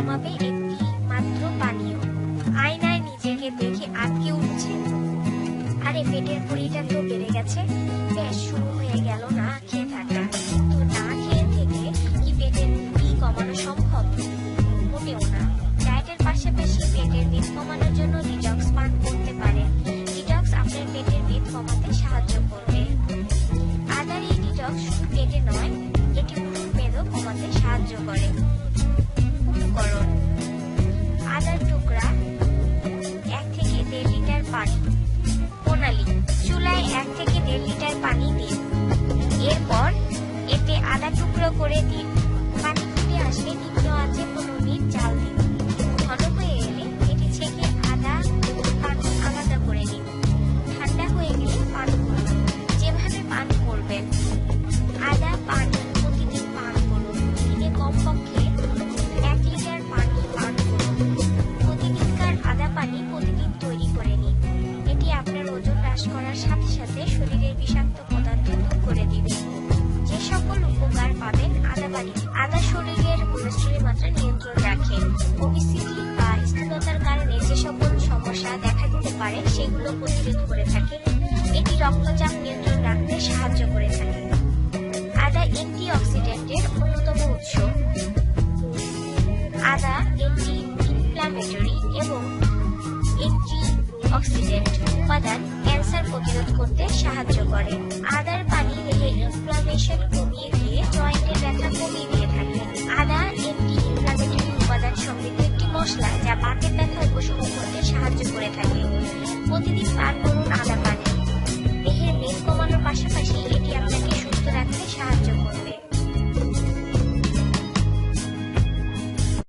কমাবে একটি মাত্র পানীয়। আয়নায় নিজেকে দেখে আটকে উঠছে। আরে পেটের পুরিটা তো বেড়ে গেছে। ব্যাস শুরু হয়ে গেল না খেয়ে থাকা। তো না খেয়ে থেকে কি পেটের পুরি কমানো সম্ভব? মোটেও না। ডায়েটের পাশাপাশি পেটের মেদ কমানোর জন্য পানি। প্রণালী, চুলায় এক থেকে দেড় লিটার পানি দিন। এরপর এতে আদা টুকরো করে দিন। শরীরের কোলেস্ট্রলের মাত্রা নিয়ন্ত্রণ রাখে। ওবিসিটি বা স্থূলতার কারণে যে সকল সমস্যা দেখা দিতে পারে, সেগুলো প্রতিরোধ করে থাকে। এটি রক্তচাপ নিয়ন্ত্রণ রাখতে সাহায্য করে থাকে। আদা অ্যান্টি অক্সিডেন্টের অন্যতম উৎস। আদা অ্যান্টি ইনফ্ল্যামেটরি এবং অ্যান্টি অক্সিডেন্ট উপাদান ক্যান্সার প্রতিরোধ করতে সাহায্য করে। আদার পানি দেহে ইনফ্লামেশন